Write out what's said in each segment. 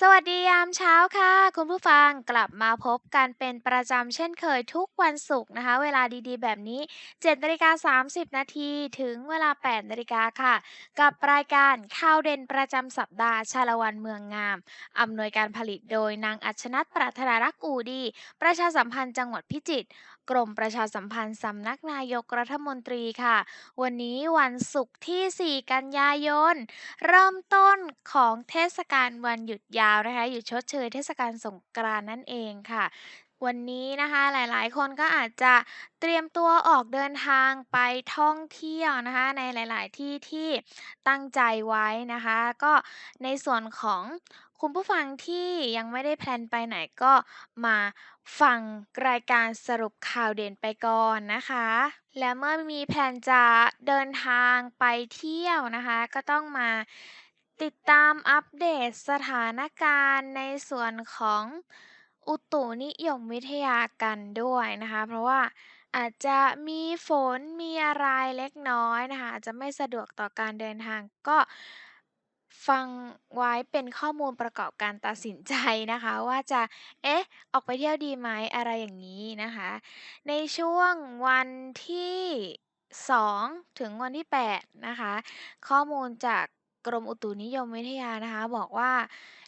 สวัสดียามเช้าค่ะ คุณผู้ฟังกลับมาพบกันเป็นประจำเช่นเคยทุกวันศุกร์นะคะ เวลาดีๆ แบบนี้7นาฬิกา30 นาทีถึงเวลา8นาฬิกาค่ะ กับรายการข่าวเด่นประจำสัปดาห์ชาละวันเมืองงาม อำนวยการผลิตโดยนางอัชนัทปรัถนารักษ์อูดี ประชาสัมพันธ์จังหวัดพิจิตร กรมประชาสัมพันธ์สำนักนายกรัฐมนตรีค่ะ วันนี้วันศุกร์ที่ 4 กันยายน เริ่มต้นของเทศกาลวันหยุดยาวนะคะ หยุดชดเชยเทศกาลสงกรานต์นั่นเองค่ะวันนี้นะคะหลายๆ คนก็อาจจะเตรียมตัวออกเดินทางไปท่องเที่ยวนะคะในหลาย ๆ ที่ที่ตั้งใจไว้นะคะ ก็ในส่วนของ คุณผู้ฟังที่ยังไม่ได้แพลนไปไหนก็มาฟังรายการสรุปข่าวเด่นไปก่อนนะคะ และเมื่อมีแผนจะเดินทางไปเที่ยวนะคะ ก็ต้องมาติดตามอัปเดตสถานการณ์ในส่วนของอุตุนิยมวิทยากันด้วยนะคะ เพราะว่าอาจจะมีฝนมีอะไรเล็กน้อยนะคะอาจจะไม่สะดวกต่อการเดินทางก็ ฟังไว้เป็นข้อมูลประกอบการตัดสินใจนะคะว่าจะ เอ๊ะ ออกไปเที่ยวดีไหม อะไรอย่างนี้นะคะ ในช่วงวันที่ 2 ถึงวันที่ 8 นะคะ ข้อมูลจากกรมอุตุนิยมวิทยานะคะ บอกว่า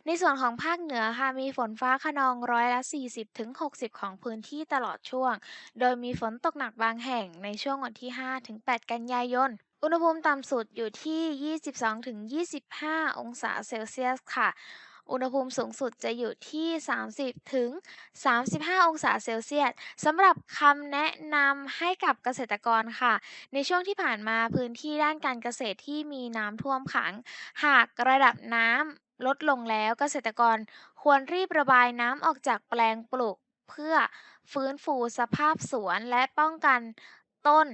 ในส่วนของภาคเหนือค่ะ มีฝนฟ้าคะนองร้อยละ 40 ถึง 60 ของพื้นที่ตลอดช่วง โดยมีฝนตกหนักบางแห่งในช่วงวันที่ 5 ถึง 8 กันยายน อุณหภูมิต่ำสุดอยู่ที่ 22ถึง25 องศาเซลเซียสค่ะ อุณหภูมิสูงสุดจะอยู่ที่ 30ถึง35 องศาเซลเซียสสำหรับคำแนะนำให้กับเกษตรกรค่ะ ในช่วงที่ผ่านมาพื้นที่ด้านการเกษตรที่มีน้ำท่วมขัง หากระดับน้ำลดลงแล้วเกษตรกรควรรีบระบายน้ำออกจากแปลงปลูก เพื่อฟื้นฟูสภาพสวนและป้องกันต้น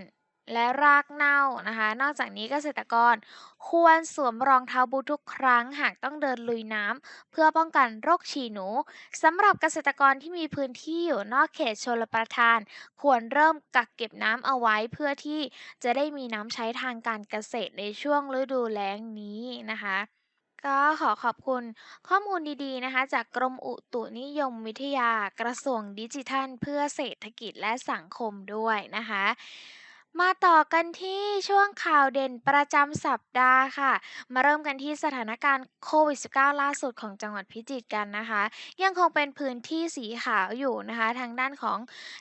และรากเน่านะคะ นอกจากนี้เกษตรกรควรสวมรองเท้าบูททุกครั้งหากต้องเดินลุยน้ำเพื่อป้องกันโรคฉี่หนูสำหรับเกษตรกรที่มีพื้นที่อยู่นอกเขตชลประทาน ควรเริ่มกักเก็บน้ำเอาไว้เพื่อที่จะได้มีน้ำใช้ทางการเกษตรในช่วงฤดูแล้งนี้นะคะก็ขอขอบคุณข้อมูลดีๆนะคะ จากกรมอุตุนิยมวิทยากระทรวงดิจิทัล เพื่อเศรษฐกิจและสังคมด้วยนะคะ มาต่อกันที่ช่วงข่าวเด่นประจำสัปดาห์ค่ะ มาเริ่มกันที่สถานการณ์โควิด -19 ล่าสุดของจังหวัดพิจิตรกันนะคะ ยังคงเป็นพื้นที่สีขาวอยู่นะคะ ทางด้านของ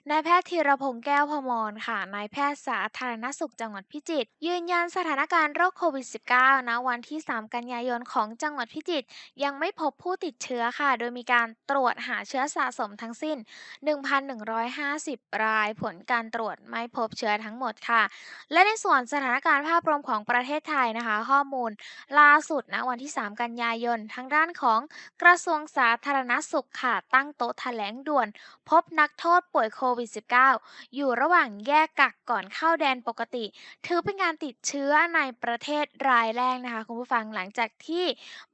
นายแพทย์ธีรพงษ์แก้วพมรค่ะนายแพทย์สาธารณสุขจังหวัดพิจิตรยืนยันสถานการณ์โรคโควิด -19 นะวันที่ 3 กันยายนของจังหวัดพิจิตรยังไม่พบผู้ติดเชื้อค่ะ โดยมีการตรวจหาเชื้อสะสมทั้งสิ้น 1,150 ราย ผลการตรวจไม่พบเชื้อทั้งหมดค่ะ และในส่วนสถานการณ์ภาพรวมของประเทศไทยนะคะ ข้อมูลล่าสุดนะวันที่ 3 กันยายนทางด้านของกระทรวงสาธารณสุขค่ะตั้งโต๊ะแถลงด่วน พบนักโทษป่วยโควิด -19 อยู่ระหว่างแยกกักก่อนเข้าแดนปกติ ถือเป็นการติดเชื้อในประเทศรายแรกนะคะ คุณผู้ฟังหลังจากที่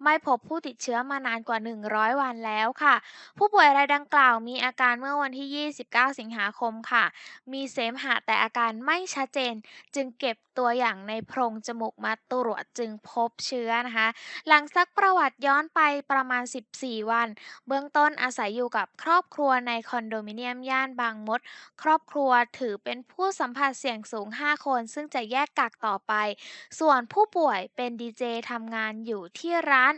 ไม่พบผู้ติดเชื้อมานานกว่า 100 วันแล้วค่ะ ผู้ป่วยรายดังกล่าวมีอาการเมื่อวันที่ 29 สิงหาคมค่ะ มีเสมหะแต่อาการไม่ชัดเจน จึงเก็บตัวอย่างในโพรงจมูกมาตรวจจึงพบเชื้อนะคะ หลังซักประวัติย้อนไปประมาณ 14 วัน เบื้องต้นอาศัยอยู่กับครอบครัวในคอนโดมิเนียมย่านบางมด ครอบครัวถือเป็นผู้สัมผัสเสี่ยงสูง 5 คน ซึ่งจะแยกกักต่อไป ส่วนผู้ป่วยเป็นดีเจทำงานอยู่ที่ร้าน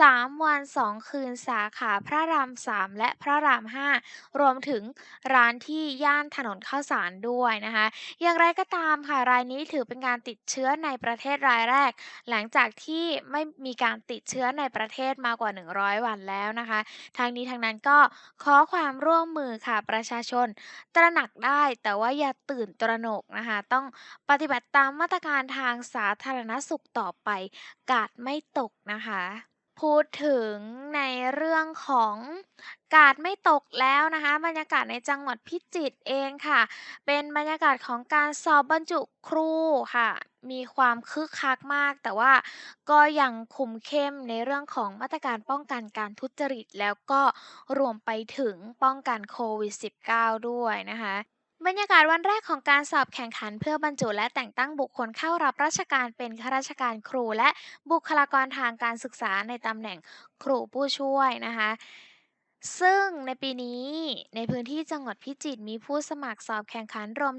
3 วัน 2 คืนสาขาพระราม 3 และพระราม 5 รวมถึงร้านที่ย่านถนนข้าวสารด้วยนะคะ อย่างไรก็ตามค่ะ รายนี้ถือเป็นการติดเชื้อในประเทศรายแรก หลังจากที่ไม่มีการติดเชื้อในประเทศมากว่า 100 วันแล้วนะคะ ทางนี้ทางนั้นก็ขอความร่วมมือค่ะประชาชน ตระหนักได้แต่ว่าอย่าตื่นตระหนกนะคะ ต้องปฏิบัติตามมาตรการทางสาธารณสุขต่อไป กาดไม่ตกนะคะ พูดถึงในเรื่องของกาดไม่ตกแล้วนะคะ บรรยากาศในจังหวัดพิจิตรเองค่ะ เป็นบรรยากาศของการสอบบรรจุครูค่ะ มีความคึกคักมาก แต่ว่าก็ยังคุมเข้มในเรื่องของมาตรการป้องกันการทุจริต แล้วก็รวมไปถึงป้องกันโควิด -19 ด้วยนะคะ บรรยากาศวันแรกของการสอบแข่งขันเพื่อบรรจุและแต่งตั้งบุคคลเข้ารับราชการเป็นข้าราชการครูและบุคลากรทางการศึกษาในตำแหน่งครูผู้ช่วยนะคะ ซึ่งในปีนี้ ในพื้นที่จังหวัดพิจิตรมีผู้สมัครสอบแข่งขันรวม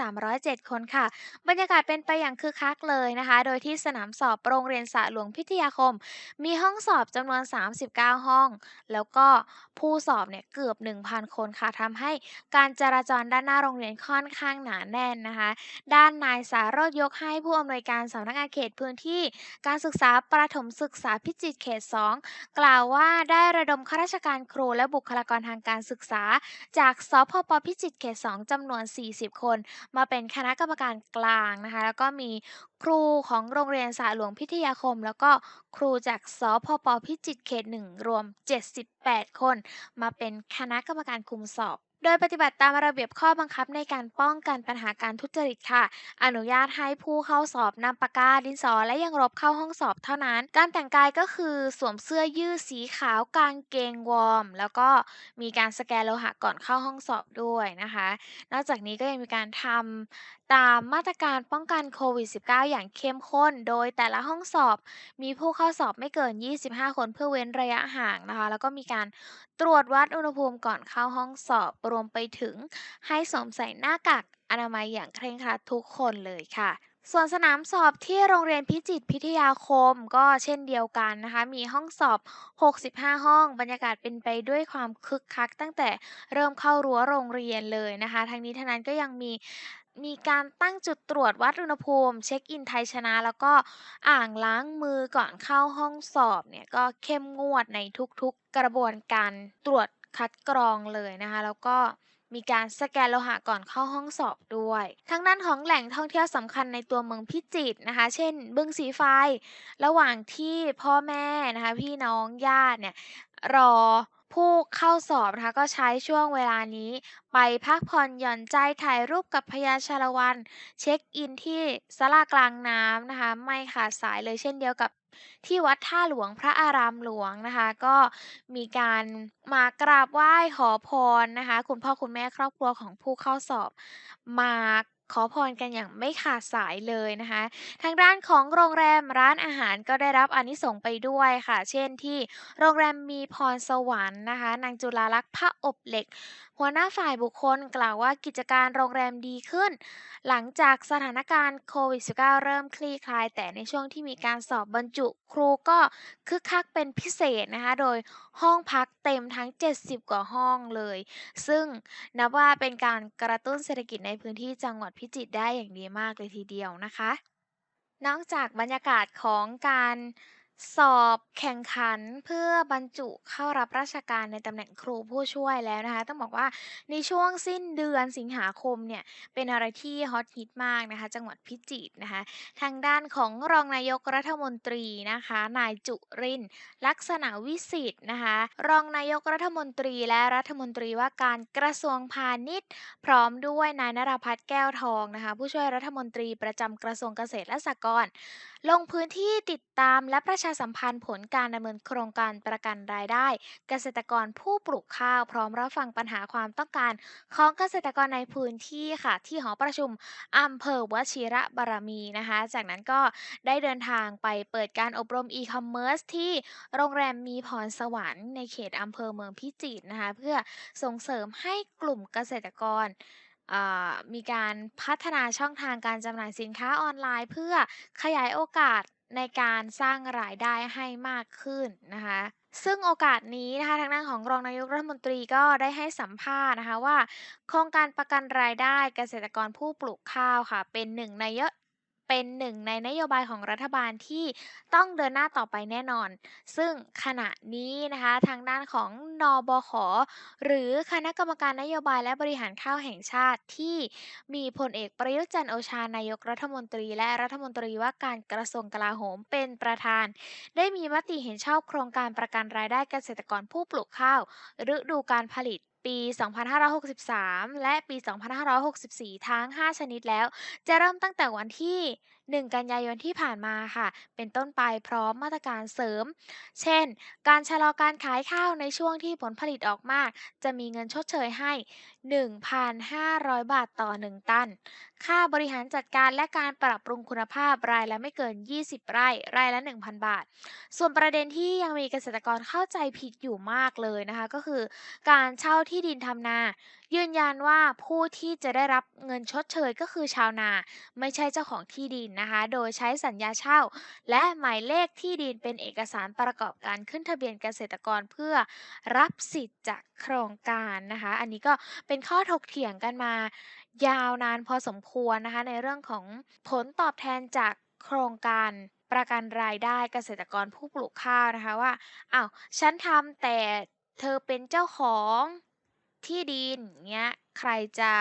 3,307 คนค่ะ บรรยากาศเป็นไปอย่างคึกคักเลยนะคะ โดยที่สนามสอบโรงเรียนสระหลวงพิทยาคม มีห้องสอบจำนวน 39 ห้อง แล้วก็ผู้สอบเนี่ยเกือบ 1,000 คนค่ะทำให้การจราจรด้านหน้าโรงเรียนค่อนข้างหนาแน่นนะคะ ด้านนายสารสยกให้ผู้อำนวยการสำนักงานเขตพื้นที่ การศึกษาประถมศึกษาพิจิตรเขต 2 กล่าวว่าได้ระดมข้าราชการครูและบุคลากรทางการศึกษา จากสพปพิจิตรเขต2จำนวน 40 คน มาเป็นคณะกรรมการกลางนะคะ แล้วก็มีครูของโรงเรียนสระหลวงพิทยาคม แล้วก็ครูจากสพปพิจิตรเขต1รวม 78 คน มาเป็นคณะกรรมการคุมสอบ โดยปฏิบัติตามระเบียบข้อบังคับในการป้องกันปัญหาการทุจริตค่ะ อนุญาตให้ผู้เข้าสอบนำปากกาดินสอและยางลบเข้าห้องสอบเท่านั้น การแต่งกายก็คือสวมเสื้อยืดสีขาวกางเกงวอร์ม แล้วก็มีการสแกนโลหะก่อนเข้าห้องสอบด้วยนะคะ นอกจากนี้ก็ยังมีการทำตามมาตรการป้องกันโควิด -19 อย่างเข้มข้น โดยแต่ละห้องสอบมีผู้เข้าสอบไม่เกิน 25 คนเพื่อเว้นระยะห่างนะคะ แล้วก็มีการตรวจวัดอุณหภูมิก่อนเข้าห้องสอบรวมไปถึง ให้สวมใส่หน้ากากอนามัยอย่างเคร่งครัดทุกคนเลยค่ะ ส่วนสนามสอบที่โรงเรียนพิจิตรพิทยาคมก็เช่นเดียวกันนะคะ มีห้องสอบ 65 ห้อง บรรยากาศเป็นไปด้วยความคึกคักตั้งแต่เริ่มเข้ารั้วโรงเรียนเลยนะคะ ทั้งนี้ทั้งนั้นก็ยังมี มีการตั้งจุดตรวจวัดอุณหภูมิ เช็กอินไทยชนะ แล้วก็อ่างล้างมือก่อนเข้าห้องสอบเนี่ยก็เข้มงวดในทุกๆกระบวนการตรวจคัดกรองเลยนะคะ แล้วก็มีการสแกนโลหะก่อนเข้าห้องสอบด้วยทางด้านของแหล่งท่องเที่ยวสำคัญในตัวเมืองพิจิตรนะคะ เช่น บึงสีไฟ ระหว่างที่พ่อแม่นะคะ พี่น้องญาติเนี่ยรอ ผู้เข้าสอบนะคะก็ใช้ช่วงเวลานี้ ไปพักผ่อนหย่อนใจถ่ายรูปกับพญาชาละวัน เช็กอินที่ศาลากลางน้ำนะคะ ไม่ขาดสายเลยเช่นเดียวกับที่วัดท่าหลวงพระอารามหลวงนะคะ ก็มีการมากราบไหว้ขอพรนะคะ คุณพ่อคุณแม่ครอบครัวของผู้เข้าสอบ มาขอพรกันอย่างไม่ขาดสายเลยนะคะ ทางด้านของโรงแรมร้านอาหารก็ได้รับอานิสงส์ไปด้วยค่ะ เช่นที่โรงแรมมีพรสวรรค์นะคะ นางจุฬาลักษณ์พระอบเหล็กหัวหน้าฝ่ายบุคคลกล่าวว่ากิจการโรงแรมดีขึ้น หลังจากสถานการณ์โควิด -19 เริ่มคลี่คลาย แต่ในช่วงที่มีการสอบบรรจุครูก็คึกคักเป็นพิเศษนะคะ โดยห้องพักเต็มทั้ง 70 กว่าห้องเลย ซึ่งนับว่าเป็นการกระตุ้นเศรษฐกิจในพื้นที่จังหวัดพิจิตรได้อย่างดีมากเลยทีเดียวนะคะ นอกจากบรรยากาศของการสอบ แข่งขันเพื่อบรรจุเข้ารับราชการในตำแหน่งครูผู้ช่วยแล้วนะคะ ต้องบอกว่าในช่วงสิ้นเดือนสิงหาคมเนี่ยเป็นอะไรที่ฮอตฮิตมากนะคะ จังหวัดพิจิตรนะคะ ทางด้านของรองนายกรัฐมนตรีนะคะ นายจุรินลักษณะวิสิทธ์นะคะ รองนายกรัฐมนตรีและรัฐมนตรีว่าการกระทรวงพาณิชย์ พร้อมด้วยนายนราพัฒน์แก้วทองนะคะ ผู้ช่วยรัฐมนตรีประจำกระทรวงเกษตรและสหกรณ์ลงพื้นที่ติดตามและประชาสัมพันธ์ผลการดำเนินโครงการประกันรายได้ เกษตรกรผู้ปลูกข้าวพร้อมรับฟังปัญหาความต้องการของเกษตรกรในพื้นที่ค่ะ ที่หอประชุมอำเภอวชิระบารมีนะคะ จากนั้นก็ได้เดินทางไปเปิดการอบรมอีคอมเมิร์ซที่โรงแรมมีพรสวรรค์ในเขตอำเภอเมืองพิจิตรนะคะ เพื่อส่งเสริมให้กลุ่มเกษตรกรมีการพัฒนาช่องทางการจำหน่ายสินค้าออนไลน์ เพื่อขยายโอกาส ในการสร้างรายได้ให้มากขึ้นนะคะซึ่งโอกาสนี้นะคะทางด้านของรองนายกรัฐมนตรีก็ได้ให้สัมภาษณ์นะคะว่า โครงการประกันรายได้เกษตรกรผู้ปลูกข้าวค่ะ เป็นหนึ่งในยะ เป็นหนึ่งในนโยบายของรัฐบาลที่ต้องเดินหน้าต่อไปแน่นอน ซึ่งขณะนี้นะคะทางด้านของนบขหรือคณะกรรมการนโยบายและบริหารข้าวแห่งชาติที่มีพลเอกประยุทธ์จันโอชานายกรัฐมนตรี และรัฐมนตรีว่าการกระทรวงกลาโหมเป็นประธาน ได้มีมติเห็นชอบโครงการประกันรายได้เกษตรกรผู้ปลูกข้าวฤดูการผลิต ปี 2563 และปี 2564 ทั้ง 5 ชนิดแล้ว จะเริ่มตั้งแต่วันที่1 กันยายนที่ผ่านมาค่ะ เป็นต้นไปพร้อมมาตรการเสริม เช่น การชะลอการขายข้าวในช่วงที่ผลผลิตออกมาก จะมีเงินชดเชยให้ 1,500 บาทต่อ 1 ตัน ค่าบริหารจัดการและการปรับปรุงคุณภาพรายละไม่เกิน 20 ไร่ ไร่ละ 1,000 บาท ส่วนประเด็นที่ยังมีเกษตรกรเข้าใจผิดอยู่มากเลยนะคะ ก็คือ การเช่าที่ดินทำนา ยืนยันว่าผู้ที่จะได้รับเงินชดเชยก็คือชาวนา ไม่ใช่เจ้าของที่ดินนะคะ โดยใช้สัญญาเช่า และหมายเลขที่ดินเป็นเอกสารประกอบการขึ้นทะเบียนเกษตรกรเพื่อรับสิทธิ์จากโครงการนะคะ อันนี้ก็เป็นข้อถกเถียงกันมายาวนานพอสมควรนะคะ ในเรื่องของผลตอบแทนจากโครงการประกันรายได้เกษตรกรผู้ปลูกข้าวนะคะว่าอ้าวฉันทำแต่เธอเป็นเจ้าของ ที่ดินเงี้ยใครจะ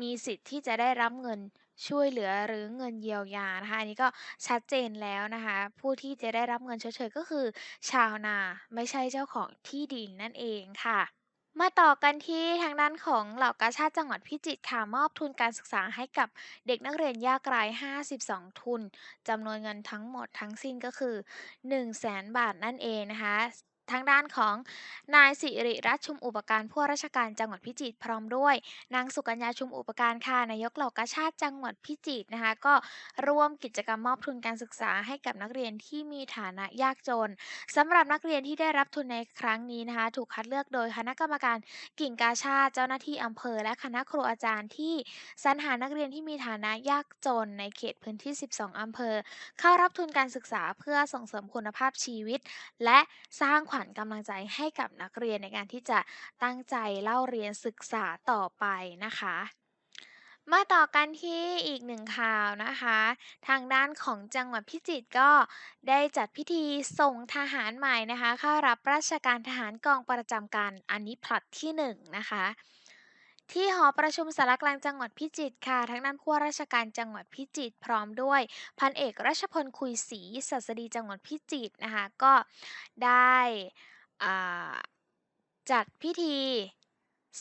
มีสิทธิ์ที่จะได้รับเงินช่วยเหลือหรือเงินเยียวยานะคะอันนี้ก็ชัดเจนแล้วนะคะ ผู้ที่จะได้รับเงินชดเชยก็คือ ชาวนาไม่ใช่เจ้าของที่ดินนั่นเองค่ะ มาต่อกันที่ทางด้านของเหล่ากาชาติจังหวัดพิจิตรค่ะมอบทุนการศึกษาให้กับเด็กนักเรียนยากไร้ 52 ทุนจำนวนเงินทั้งหมดทั้งสิ้นก็คือ 100,000บาทนั่นเองนะคะ ทางด้านของนายสิริรัตน์ชุมอุปการผู้ราชการจังหวัดพิจิตรพร้อมด้วยนางสุกัญญาชุมอุปการค่ะนายกเหล่ากาชาติจังหวัดพิจิตรนะคะก็ร่วมกิจกรรมมอบทุนการศึกษาให้กับนักเรียนที่มีฐานะยากจนสำหรับนักเรียนที่ได้รับทุนในครั้งนี้นะคะถูกคัดเลือกโดยคณะกรรมการกิ่งกาชาติเจ้าหน้าที่อำเภอ และคณะครูอาจารย์ที่สรรหานักเรียนที่มีฐานะยากจนในเขตพื้นที่ 12อำเภอ เข้ารับทุนการศึกษาเพื่อส่งเสริมคุณภาพชีวิต และสร้างขวัญกำลังใจให้กับนักเรียนในการที่จะตั้งใจเล่าเรียนศึกษาต่อไปนะคะมาต่อกันที่อีกหนึ่งข่าวนะคะ ทางด้านของจังหวัดพิจิตรก็ได้จัดพิธีส่งทหารใหม่นะคะ เข้ารับราชการทหารกองประจำการอันนี้ผลัดที่หนึ่งนะคะ ที่หอประชุมสารกลางจังหวัดพิจิตรค่ะทางด้นผู้ว่าราชการจังหวัดพิจิตรพร้อมด้วย พันเอกรัชพลคุยศรีศัสดีจังหวัดพิจิตรนะคะก็ได้จัดพิธี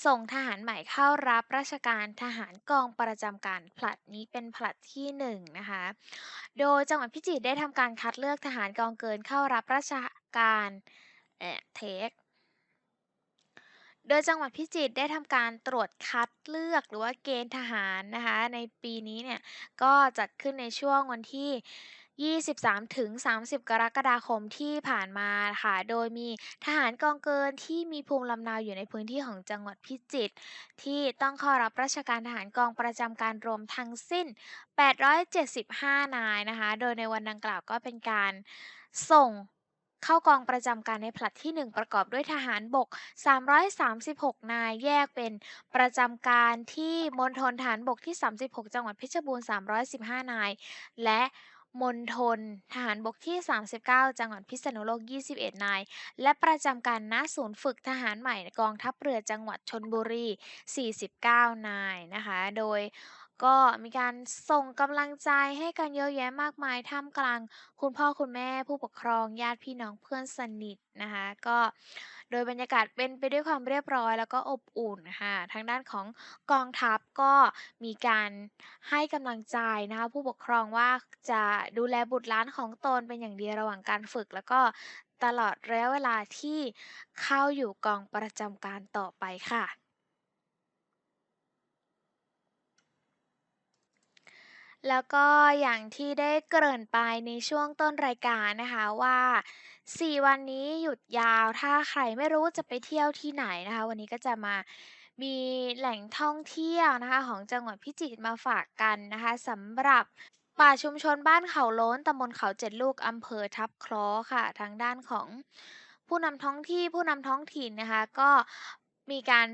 ส่งทหารใหม่เข้ารับราชการทหารกองประจำการผลัดนี้เป็นผลัดที่หนึ่งนะคะ โดยจังหวัดพิจิตรได้ทำการคัดเลือกทหารกองเกินเข้ารับราชการเอเทค โดยจังหวัดพิจิตรได้ทำการตรวจคัดเลือกหรือว่าเกณฑ์ทหารนะคะในปีนี้เนี่ยก็จัดขึ้นในช่วงวันที่ 23 ถึง 30 กรกฎาคมที่ผ่านมาค่ะ โดยมีทหารกองเกินที่มีภูมิลำเนาอยู่ในพื้นที่ของจังหวัดพิจิตรที่ต้องเข้ารับราชการทหารกองประจำการรวมทั้งสิ้น 875 นายนะคะ โดยในวันดังกล่าวก็เป็นการส่ง เข้ากองประจำการในผลัดที่ 1 ประกอบด้วยทหารบก 336 นายแยกเป็นประจำการที่มณฑลทหารบกที่ 36 จังหวัดเพชรบูรณ์ 315 นาย และมณฑลทหารบกที่ 39 จังหวัดพิษณุโลก 21 นาย และประจำการณศูนย์ฝึกทหารใหม่กองทัพเรือจังหวัดชลบุรี 49 นายนะคะ โดย ก็มีการส่งกำลังใจให้กันเยอะแยะมากมายท่ามกลาง คุณพ่อคุณแม่ผู้ปกครองญาติพี่น้องเพื่อนสนิทนะคะก็โดยบรรยากาศเป็นไปด้วยความเรียบร้อย แล้วก็อบอุ่นค่ะทางด้านของกองทัพก็มีการให้กำลังใจนะคะผู้ปกครองว่าจะดูแลบุตรหลานของตนเป็นอย่างดีระหว่างการฝึก แล้วก็ตลอดระยะเวลาที่เข้าอยู่กองประจำการต่อไปค่ะ แล้วก็อย่างที่ได้เกริ่นไปในช่วงต้นรายการนะคะว่า 4 วันนี้หยุดยาวถ้าใครไม่รู้จะไปเที่ยวที่ไหนนะคะ วันนี้ก็จะมามีแหล่งท่องเที่ยวนะคะของจังหวัดพิจิตรมาฝากกันนะคะสำหรับป่าชุมชนบ้านเขาโล้นตำบลเขาเจ็ดลูกอำเภอทับคราะห์ค่ะ ทางด้านของผู้นำท้องที่ผู้นำท้องถิ่นนะคะ ก็มีการ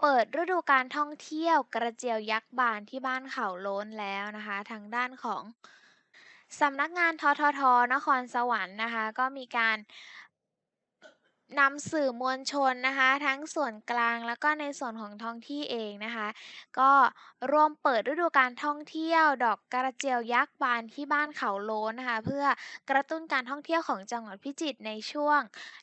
เปิดฤดูการท่องเที่ยวกระเจียวยักษ์บานที่บ้านเขาโล้นแล้วนะคะ ทางด้านของสำนักงานทททนครสวรรค์นะคะ ก็มีการ นำสื่อมวลชนนะคะ ทั้งส่วนกลางแล้วก็ในส่วนของท้องที่เองนะคะ ก็ร่วมเปิดฤดูการท่องเที่ยว ดอกกระเจียวยักษ์บานที่บ้านเขาโลนนะคะ เพื่อกระตุ้นการท่องเที่ยวของจังหวัดพิจิตรในช่วง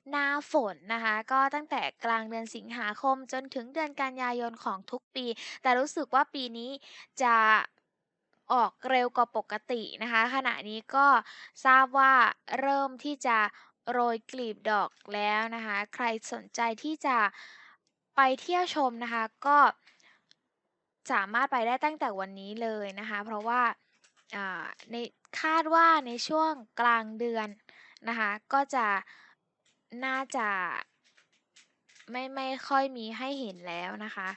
หน้าฝนนะคะ ก็ตั้งแต่กลางเดือนสิงหาคมจนถึงเดือนกันยายนของทุกปี แต่รู้สึกว่าปีนี้จะออกเร็วกว่าปกตินะคะ ขณะนี้ก็ทราบว่าเริ่มที่จะ โรยกลีบดอกแล้วนะคะ ใครสนใจที่จะไปเที่ยวชมนะคะ ก็สามารถไปได้ตั้งแต่วันนี้เลยนะคะ เพราะว่าอ่าในคาดว่าในช่วงกลางเดือนนะคะ ก็จะน่าจะไม่ไม่ค่อยมีให้เห็นแล้วนะคะ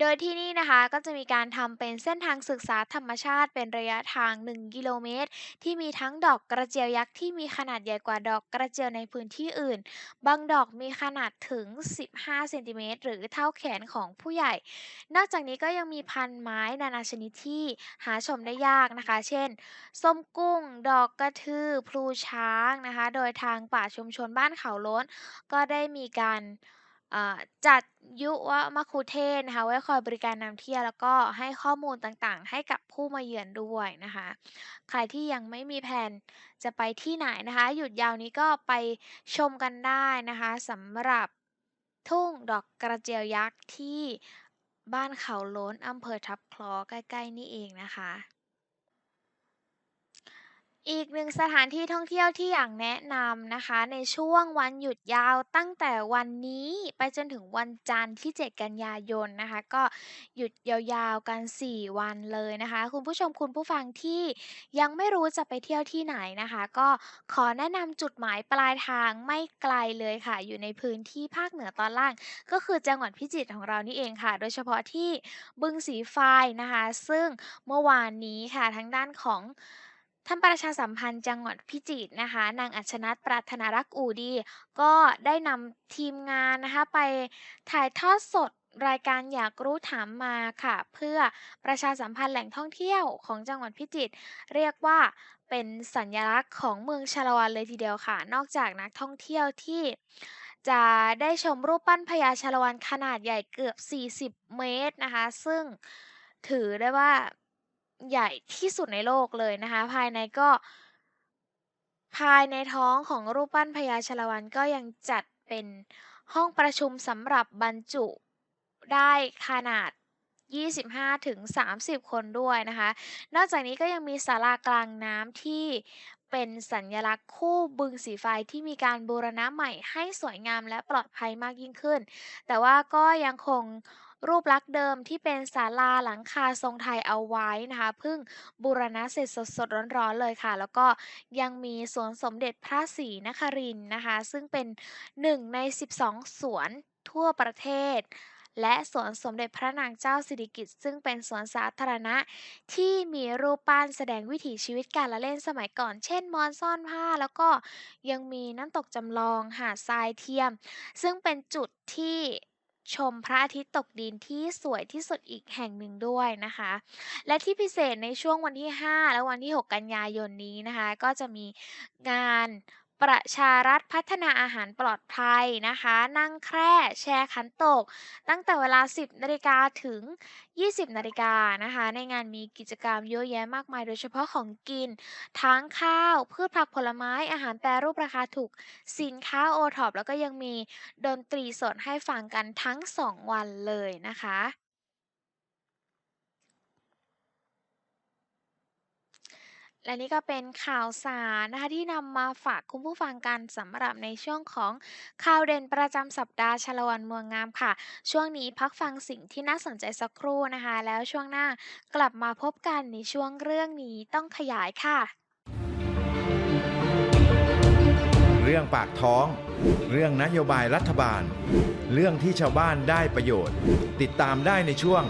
โดยที่นี่นะคะก็จะมีการทำเป็นเส้นทางศึกษาธรรมชาติ เป็นระยะทาง 1 กิโลเมตร ที่มีทั้งดอกกระเจียวยักษ์ที่มีขนาดใหญ่กว่าดอกกระเจียวในพื้นที่อื่น บางดอกมีขนาดถึง 15เซนติเมตรหรือเท่าแขนของผู้ใหญ่ นอกจากนี้ก็ยังมีพันไม้นานาชนิดที่หาชมได้ยากนะคะ เช่น ส้มกุ้ง ดอกกระทือพลูช้างนะคะ โดยทางป่าชุมชนบ้านเขาล้น ก็ได้มีการ อ่าจัดยุวมคุเทศก์นะคะไว้คอยบริการนำเที่ยว แล้วก็ให้ข้อมูลต่างๆ ให้กับผู้มาเยือนด้วยนะคะ ใครที่ยังไม่มีแผนจะไปที่ไหนนะคะ หยุดยาวนี้ก็ไปชมกันได้นะคะสำหรับทุ่งดอกกระเจียวยักษ์ที่บ้านเขาโล้นอำเภอทับคลอใกล้ ๆ นี่เองนะคะ อีกหนึ่งสถานที่ท่องเที่ยวที่อยากแนะนำนะคะ ในช่วงวันหยุดยาวตั้งแต่วันนี้ไปจนถึงวันจันทร์ที่ 7 กันยายนนะคะ ก็หยุดยาวๆกัน 4 วันเลยนะคะ คุณผู้ชมคุณผู้ฟังที่ยังไม่รู้จะไปเที่ยวที่ไหนนะคะ ก็ขอแนะนำจุดหมายปลายทางไม่ไกลเลยค่ะ อยู่ในพื้นที่ภาคเหนือตอนล่าง ก็คือจังหวัดพิจิตรของเรานี่เองค่ะ โดยเฉพาะที่บึงสีไฟนะคะ ซึ่งเมื่อวานนี้ค่ะทางด้านของ ท่านประชาสัมพันธ์จังหวัดพิจิตรนะคะ นางอัชนัทปรารถนารักอู่ดี ก็ได้นำทีมงานนะคะไปถ่ายทอดสดรายการอยากรู้ถามมาค่ะ เพื่อประชาสัมพันธ์แหล่งท่องเที่ยวของจังหวัดพิจิตรเรียกว่าเป็นสัญลักษณ์ของเมืองชาละวันเลยทีเดียวค่ะ นอกจากนักท่องเที่ยวที่จะได้ชมรูปปั้นพญาชาละวันขนาดใหญ่เกือบ 40 เมตรนะคะ ซึ่งถือได้ว่า ใหญ่ที่สุดในโลกเลยนะคะ ภายในก็ ภายในท้องของรูปปั้นพญาชลวันก็ยังจัดเป็นห้องประชุมสำหรับบรรจุได้ขนาด 25-30 คนด้วยนะคะ นอกจากนี้ก็ยังมีศาลากลางน้ำที่เป็นสัญลักษณ์คู่บึงสีไฟที่มีการบูรณะใหม่ให้สวยงามและปลอดภัยมากยิ่งขึ้น แต่ว่าก็ยังคง รูปลักษณ์เดิมที่เป็นศาลาหลังคาทรงไทยเอาไว้นะคะเพิ่งบูรณะเสร็จสดๆร้อนๆเลยค่ะ แล้วก็ยังมีสวนสมเด็จพระศรีนครินทร์นะคะ ซึ่งเป็น1ใน 12 สวนทั่วประเทศและสวนสมเด็จพระนางเจ้าสิริกิติ์ซึ่งเป็นสวนสาธารณะ ที่มีรูปปั้นแสดงวิถีชีวิตการละเล่นสมัยก่อน เช่นมอนซ่อนผ้า แล้วก็ยังมีน้ำตกจำลองหาดทรายเทียม ซึ่งเป็นจุดที่ ชมพระอาทิตย์ตกดินที่สวยที่สุดอีกแห่งหนึ่งด้วยนะคะ และที่พิเศษในช่วงวันที่ 5 และวันที่ 6 กันยายนนี้นะคะ ก็จะมีงาน ประชารัฐพัฒนาอาหารปลอดภัยนะคะ นั่งแคร่แชร์ขันโตก ตั้งแต่เวลา 10นาฬิกาถึง 20นาฬิกานะคะ ในงานมีกิจกรรมเยอะแยะมากมาย โดยเฉพาะของกิน ทั้งข้าว พืชผักผลไม้อาหารแปรรูปราคาถูก สินค้า OTOP แล้วก็ยังมีดนตรีสดให้ฟังกันทั้ง 2 วันเลยนะคะ และนี่ก็เป็นข่าวสารนะคะที่นำมาฝากคุณผู้ฟังกันสำหรับในช่วงของข่าวเด่นประจำสัปดาห์ชลวันเมืองงามค่ะ ช่วงนี้พักฟังสิ่งที่น่าสนใจสักครู่นะคะ แล้วช่วงหน้ากลับมาพบกันในช่วงเรื่องนี้ต้องขยายค่ะ เรื่องปากท้อง เรื่องนโยบายรัฐบาล เรื่องที่ชาวบ้านได้ประโยชน์ ติดตามได้ในช่วง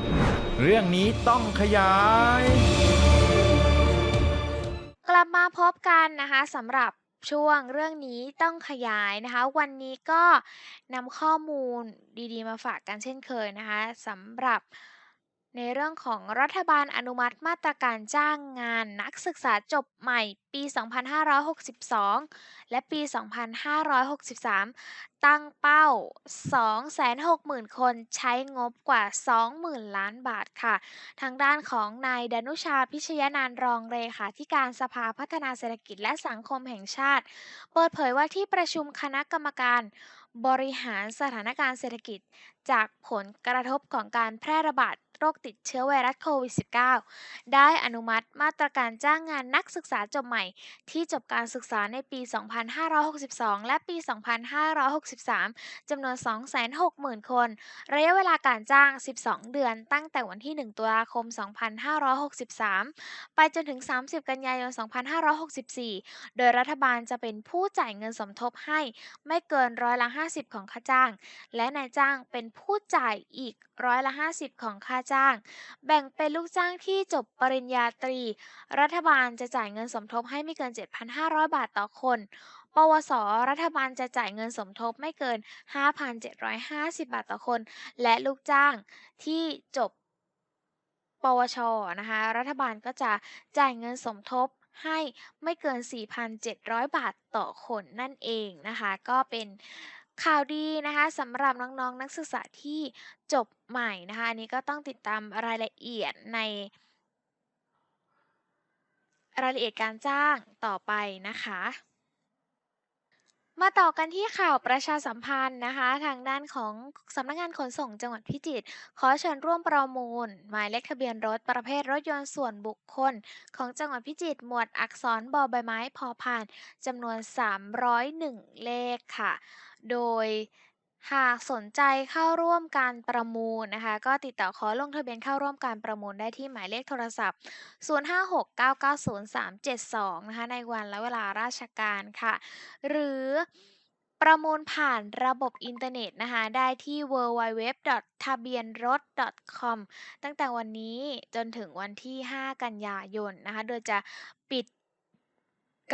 เรื่องนี้ต้องขยาย กลับมาพบกันนะคะสำหรับช่วงเรื่องนี้ต้องขยายนะคะ วันนี้ก็นำข้อมูลดีๆมาฝากกันเช่นเคยนะคะสำหรับ ในเรื่องของรัฐบาลอนุมัติมาตรการจ้างงานนักศึกษาจบใหม่ปี 2562 และปี 2563 ตั้งเป้า 260,000 คนใช้งบกว่า 20,000 ล้านบาทค่ะ ทางด้านของนายดนุชาพิชยนานรองเลขาธิการสภาพัฒนาเศรษฐกิจและสังคมแห่งชาติ เปิดเผยว่าที่ประชุมคณะกรรมการบริหารสถานการณ์เศรษฐกิจ จากผลกระทบของการแพร่ระบาด โรคติดเชื้อไวรัสโควิด -19 ได้อนุมัติมาตรการจ้างงานนักศึกษาจบใหม่ ที่จบการศึกษาในปี 2562 และปี 2563 จำนวน 260,000 คน ระยะเวลาการจ้าง 12 เดือน ตั้งแต่วันที่ 1 ตุลาคม 2563 ไปจนถึง 30 กันยายน 2564 โดยรัฐบาลจะเป็นผู้จ่ายเงินสมทบให้ ไม่เกินร้อยละ 50 ของค่าจ้าง และนายจ้างเป็นผู้จ่ายอีก ร้อยละ 50 ของค่าจ้าง แบ่งเป็นลูกจ้างที่จบปริญญาตรี รัฐบาลจะจ่ายเงินสมทบให้ไม่เกิน 7,500 บาทต่อคน ปวส รัฐบาลจะจ่ายเงินสมทบไม่เกิน 5,750 บาทต่อคน และลูกจ้างที่จบ ปวช นะคะ รัฐบาลก็จะจ่ายเงินสมทบให้ไม่เกิน 4,700 บาทต่อคนนั่นเองนะคะ ก็เป็น ข่าวดีนะคะสำหรับน้องๆนักศึกษาที่จบใหม่นะคะอันนี้ก็ต้องติดตามรายละเอียดใน รายละเอียดการจ้างต่อไปนะคะ มาต่อกันที่ข่าวประชาสัมพันธ์นะคะ ทางด้านของสำนักงานขนส่งจังหวัดพิจิตรขอเชิญร่วมประมูล หมายเลขทะเบียนรถประเภทรถยนต์ส่วนบุคคล ของจังหวัดพิจิตรหมวดอักษรบอใบไม้พอผ่านจำนวน 301 เลขค่ะ โดย หากสนใจเข้าร่วมการประมูลนะคะ ก็ติดต่อขอลงทะเบียนเข้าร่วมการประมูลได้ที่หมายเลขโทรศัพท์ 056990372 นะคะ ในวันและเวลาราชการค่ะ หรือประมูลผ่านระบบอินเทอร์เน็ตนะคะ ได้ที่ www. ทะเบียนรถ .com ตั้งแต่วันนี้จนถึงวันที่ 5 กันยายนนะคะ โดยจะปิด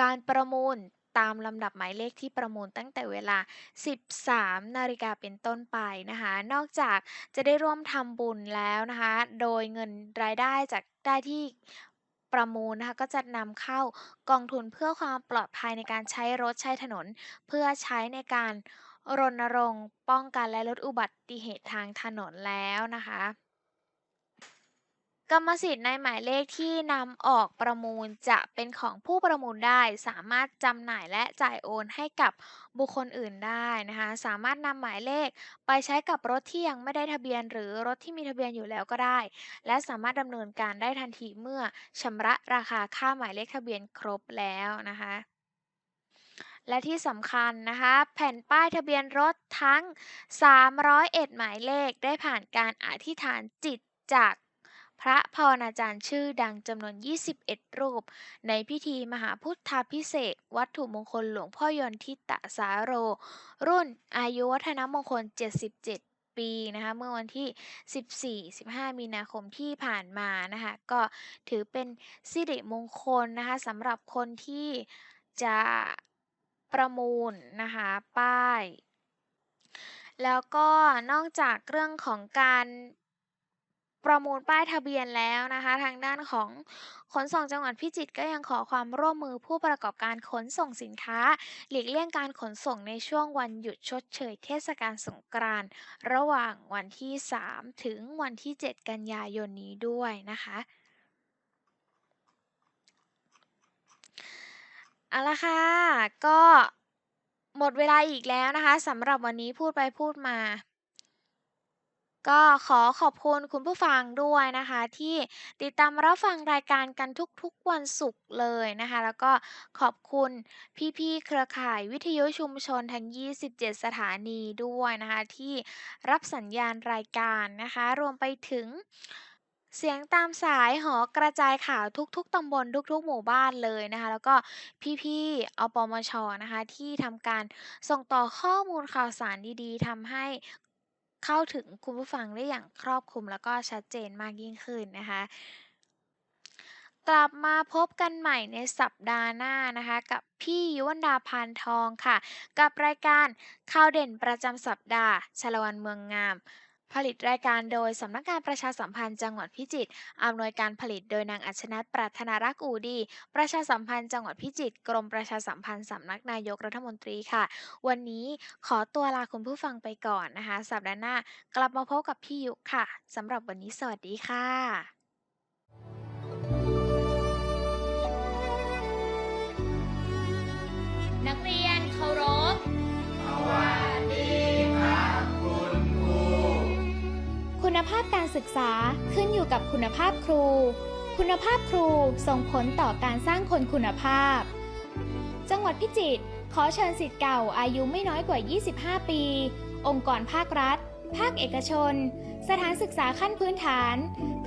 การประมูล ตามลำดับหมายเลขที่ประมูลตั้งแต่เวลา 13 นาฬิกาเป็นต้นไปนะคะ นอกจากจะได้ร่วมทำบุญแล้วนะคะ โดยเงินรายได้จากได้ที่ประมูลนะคะก็จะนำเข้ากองทุนเพื่อความปลอดภัยในการใช้รถใช้ถนน เพื่อใช้ในการรณรงค์ป้องกันและลดอุบัติเหตุทางถนนแล้วนะคะ กรรมสิทธิ์ในหมายเลขที่นำออกประมูลจะเป็นของผู้ประมูลได้ สามารถจำหน่ายและจ่ายโอนให้กับบุคคลอื่นได้นะคะ สามารถนำหมายเลขไปใช้กับรถที่ยังไม่ได้ทะเบียน หรือรถที่มีทะเบียนอยู่แล้วก็ได้ และสามารถดำเนินการได้ทันทีเมื่อชำระราคาค่าหมายเลขทะเบียนครบแล้วนะคะและที่สำคัญนะคะ แผ่นป้ายทะเบียนรถทั้ง 301 หมายเลขได้ผ่านการอธิษฐานจิตจาก พระภาวนาจารย์ชื่อดังจำนวน 21 รูป ในพิธีมหาพุทธาพิเศษ วัตถุมงคลหลวงพ่อยนทิตะสาโร รุ่นอายุวัฒนมงคล 77ปีนะคะเมื่อวันที่ 14-15 มีนาคมที่ผ่านมานะคะก็ถือเป็นสิริมงคลนะคะสำหรับคนที่จะประมูลนะคะป้าย แล้วก็นอกจากเรื่องของการ ประมูลป้ายทะเบียนแล้วนะคะ ทางด้านของขนส่งจังหวัดพิจิตรก็ยังขอความร่วมมือผู้ประกอบการขนส่งสินค้า หลีกเลี่ยงการขนส่งในช่วงวันหยุดชดเชยเทศกาลสงกรานต์ระหว่างวันที่ 3 ถึงวันที่ 7 กันยายนนี้ด้วยนะคะเอาละค่ะ ก็หมดเวลาอีกแล้วนะคะสำหรับวันนี้พูดไปพูดมา ก็ขอขอบคุณคุณผู้ฟังด้วยนะคะ ที่ติดตามรับฟังรายการกันทุกๆวันศุกร์เลยนะคะ แล้วก็ขอบคุณพี่ๆเครือข่ายวิทยุชุมชนทั้ง 27 สถานีด้วยนะคะ ที่รับสัญญาณรายการนะคะ รวมไปถึงเสียงตามสายหอกระจายข่าวทุกๆตำบลทุกๆ หมู่บ้านเลยนะคะ แล้วก็พี่ๆอปมชนะคะ ที่ทำการส่งต่อข้อมูลข่าวสารดีๆทำให้ เข้าถึงคุณผู้ฟังได้อย่างครอบคลุมแล้วก็ชัดเจนมากยิ่งขึ้นนะคะ กลับมาพบกันใหม่ในสัปดาห์หน้านะคะ กับพี่ยุวรรดาพานทองค่ะ กับรายการข่าวเด่นประจำสัปดาห์ชลวันเมืองงาม ผลิตรายการโดยสำนักงานประชาสัมพันธ์จังหวัดพิจิตรอำนวยการผลิตโดยนางอัชนัทปรารถนารักอูดี ประชาสัมพันธ์จังหวัดพิจิตร กรมประชาสัมพันธ์สำนักนายกรัฐมนตรีค่ะ วันนี้ขอตัวลาคุณผู้ฟังไปก่อนนะคะ สัปดาห์หน้ากลับมาพบกับพี่ยุค่ะสำหรับวันนี้สวัสดีค่ะ คุณภาพการศึกษาขึ้นอยู่กับคุณภาพครู คุณภาพครูส่งผลต่อการสร้างคนคุณภาพ จังหวัดพิจิตรขอเชิญสิทธิ์เก่าอายุไม่น้อยกว่า 25 ปี องค์กรภาครัฐ ภาคเอกชน สถานศึกษาขั้นพื้นฐาน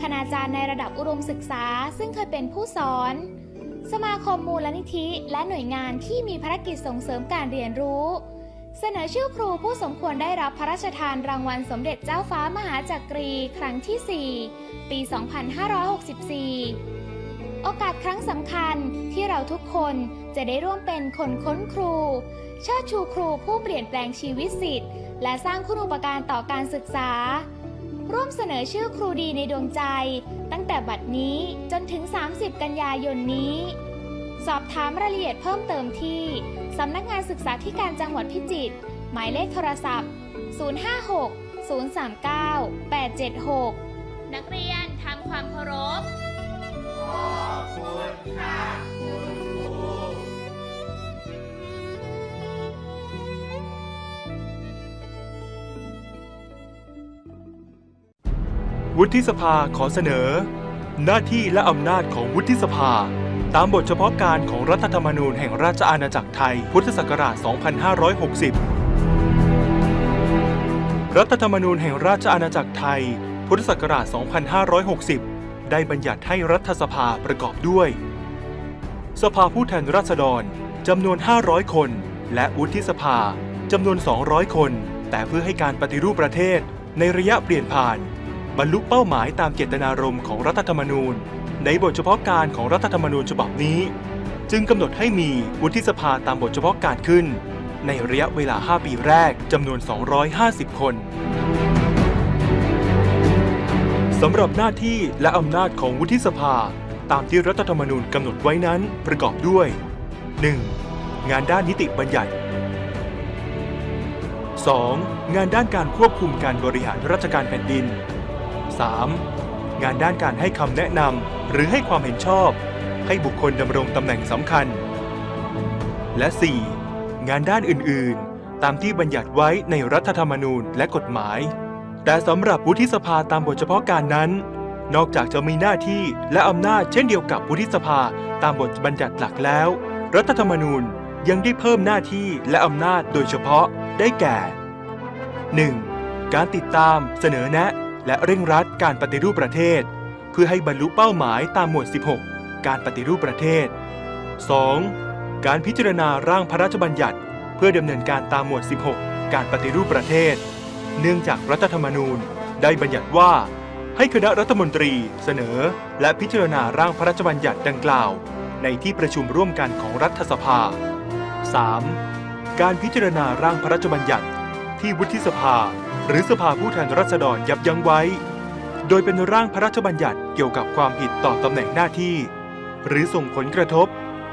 คณาจารย์ในระดับอุดมศึกษาซึ่งเคยเป็นผู้สอน สมาคมมูลนิธิและหน่วยงานที่มีภารกิจส่งเสริมการเรียนรู้ เสนอชื่อครูผู้สมควรได้รับพระราชทานรางวัลสมเด็จเจ้าฟ้ามหาจักรีครั้งที่ 4 ปี 2564 โอกาสครั้งสำคัญที่เราทุกคนจะได้ร่วมเป็นคนค้นครู เชิดชูครูผู้เปลี่ยนแปลงชีวิตสิทธิ์ และสร้างคุณูปการต่อการศึกษา ร่วมเสนอชื่อครูดีในดวงใจ ตั้งแต่บัดนี้จนถึง 30 กันยายนนี้ สอบถามรายละเอียดเพิ่มเติมที่ สำนักงานศึกษาธิการจังหวัดพิจิตร หมายเลขโทรศัพท์ 056 039 876 นักเรียนทำความเคารพวุฒิสภาขอเสนอ หน้าที่และอำนาจของวุฒิสภา ตามบทเฉพาะการของรัฐธรรมนูญแห่งราชอาณาจักรไทย พุทธศักราช 2560 รัฐธรรมนูญแห่งราชอาณาจักรไทย พุทธศักราช 2560 ได้บัญญัติให้รัฐสภาประกอบด้วย สภาผู้แทนราษฎรจำนวน 500 คน และวุฒิสภาจำนวน 200 คน แต่เพื่อให้การปฏิรูปประเทศในระยะเปลี่ยนผ่าน บรรลุเป้าหมายตามเจตนารมณ์ของรัฐธรรมนูญ ในบทเฉพาะการของรัฐธรรมนูญฉบับนี้ จึงกำหนดให้มีวุฒิสภาตามบทเฉพาะการขึ้น ในระยะเวลา 5 ปีแรกจำนวน 250 คนสำหรับหน้าที่และอำนาจของวุฒิสภาตามที่รัฐธรรมนูญกำหนดไว้นั้นประกอบด้วย 1. งานด้านนิติบัญญัติ 2. งานด้านการควบคุมการบริหารราชการแผ่นดิน 3. งานด้านการให้คำแนะนำหรือให้ความเห็นชอบ ให้บุคคลดำรงตำแหน่งสำคัญ และ 4. งานด้านอื่น ๆ ตามที่บัญญัติไว้ในรัฐธรรมนูญและกฎหมาย แต่สำหรับวุฒิสภาตามบทเฉพาะการนั้น นอกจากจะมีหน้าที่และอำนาจเช่นเดียวกับวุฒิสภาตามบทบัญญัติหลักแล้ว รัฐธรรมนูญยังได้เพิ่มหน้าที่และอำนาจโดยเฉพาะได้แก่ 1. การติดตามเสนอแนะ และเร่งรัดการปฏิรูปประเทศ เพื่อให้บรรลุเป้าหมายตามหมวด 16 การปฏิรูปประเทศ 2. การพิจารณาร่างพระราชบัญญัติ เพื่อดำเนินการตามหมวด 16 การปฏิรูปประเทศ เนื่องจากรัฐธรรมนูญได้บัญญัติว่า ให้คณะรัฐมนตรีเสนอ และพิจารณาร่างพระราชบัญญัติดังกล่าว ในที่ประชุมร่วมกันของรัฐสภา 3. การพิจารณาร่างพระราชบัญญัติที่วุฒิสภา หรือสภาผู้แทนราษฎรยับยั้งไว้ โดยเป็นร่างพระราชบัญญัติเกี่ยวกับความผิดต่อตำแหน่งหน้าที่ หรือส่งผลกระทบ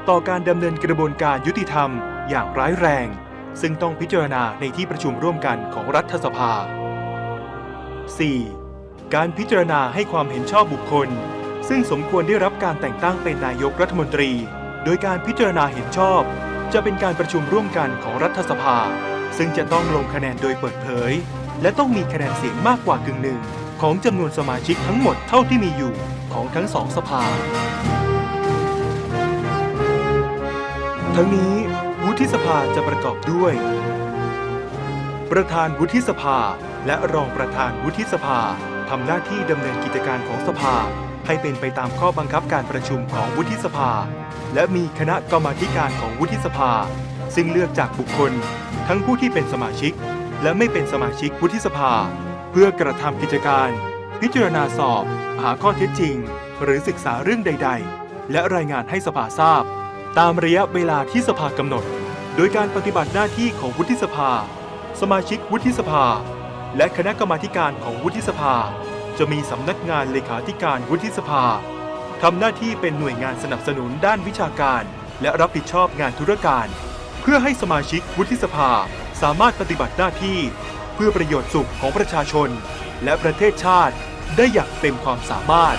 ต่อการดำเนินกระบวนการยุติธรรมอย่างร้ายแรง ซึ่งต้องพิจารณาในที่ประชุมร่วมกันของรัฐสภา 4. การพิจารณาให้ความเห็นชอบบุคคล ซึ่งสมควรได้รับการแต่งตั้งเป็นนายกรัฐมนตรี โดยการพิจารณาเห็นชอบ จะเป็นการประชุมร่วมกันของรัฐสภา ซึ่งจะต้องลงคะแนนโดยเปิดเผย และต้องมีคะแนนเสียงมากกว่ากึ่งหนึ่งของจำนวนสมาชิกทั้งหมดเท่าที่มีอยู่ของทั้งสองสภา ทั้งนี้วุฒิสภาจะประกอบด้วย ประธานวุฒิสภาและรองประธานวุฒิสภาทำหน้าที่ดำเนินกิจการของสภาให้เป็นไปตามข้อบังคับการประชุมของวุฒิสภา และมีคณะกรรมาธิการของวุฒิสภา ซึ่งเลือกจากบุคคล ทั้งผู้ที่เป็นสมาชิก และไม่เป็นสมาชิกวุฒิสภา เพื่อกระทำกิจการ พิจารณาสอบ หาข้อเท็จจริง หรือศึกษาเรื่องใด ๆ และรายงานให้สภาทราบ ตามระยะเวลาที่สภากำหนด โดยการปฏิบัติหน้าที่ของวุฒิสภา สมาชิกวุฒิสภา และคณะกรรมาการของวุฒิสภา จะมีสำนักงานเลขาธิการวุฒิสภาทำหน้าที่เป็นหน่วยงานสนับสนุนด้านวิชาการ และรับผิดชอบงานธุรการ เพื่อให้สมาชิกวุฒิสภา สามารถปฏิบัติหน้าที่เพื่อประโยชน์สุขของประชาชน และประเทศชาติได้อย่างเต็มความสามารถ